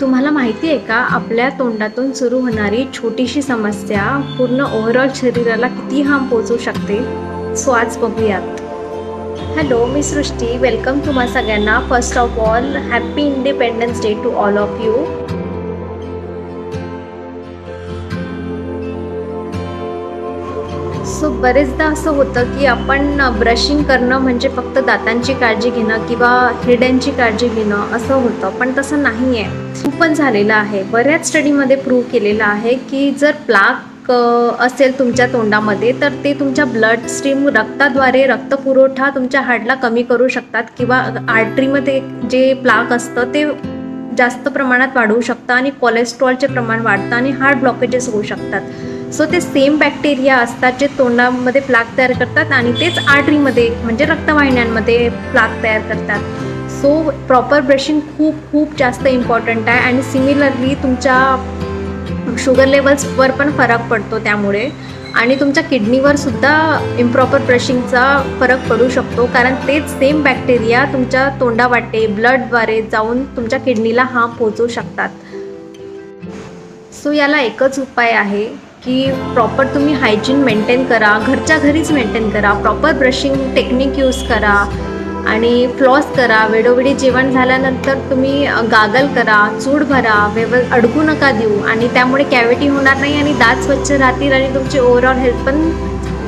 तुम्हाला माहिती आहे का आपल्या तोंडातून सुरू होणारी छोटीशी समस्या पूर्ण ओव्हरऑल शरीराला किती हार्म पोचू शकते? सो आज बघूयात. हॅलो मी सृष्टी. वेलकम तुम्हा सगळ्यांना. First of all happy independence day to all of you so बरेचदा असं होतं की आपण ब्रशिंग करणं म्हणजे फक्त दातांची काळजी घेणं किंवा हिरड्यांची काळजी घेणं असं होतं पण तसं नाही आहे पण झालेलं आहे. बऱ्याच स्टडीमध्ये प्रूव्ह केलेलं आहे की जर प्लाक असेल तुमच्या तोंडामध्ये तर ते तुमच्या ब्लड स्ट्रीम रक्ताद्वारे रक्तपुरवठा तुमच्या हार्टला कमी करू शकतात किंवा आर्टरीमध्ये जे प्लाक असतं ते जास्त प्रमाणात वाढवू शकतं आणि कोलेस्ट्रॉलचे प्रमाण वाढतं आणि हार्ट ब्लॉकेजेस होऊ शकतात. सो ते सेम बॅक्टेरिया असतात जे तोंडामध्ये प्लाक तयार करतात आणि तेच आर्टरीमध्ये म्हणजे रक्तवाहिन्यांमध्ये प्लाक तयार करतात. सो प्रॉपर ब्रशिंग खूप खूप जास्त इम्पॉर्टंट आहे आणि सिमिलरली तुमच्या शुगर लेवल्सवर पण फरक पडतो त्यामुळे. आणि तुमच्या किडनीवर सुद्धा इम्प्रॉपर ब्रशिंगचा फरक पडू शकतो कारण तेच सेम बॅक्टेरिया तुमच्या तोंडावाटे ब्लडद्वारे जाऊन तुमच्या किडनीला हार्म पोचू शकतात. सो याला एकच उपाय आहे. की प्रॉपर तुम्ही हायजीन मेंटेन करा घरच्या घरीच मेंटेन करा प्रॉपर ब्रशिंग टेक्निक यूज करा आणि फ्लॉस करा वेळोवेळी जेवण झाल्यानंतर तुम्ही गागल करा चूड भरा व्यव अडकू नका देऊ आणि त्यामुळे कॅव्हिटी होणार नाही आणि दात स्वच्छ राहतील आणि तुमची ओव्हरऑल हेल्थ पण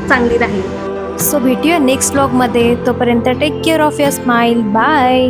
चांगली राहील. सो भेटूया नेक्स्ट ब्लॉगमध्ये तोपर्यंत take care of your smile bye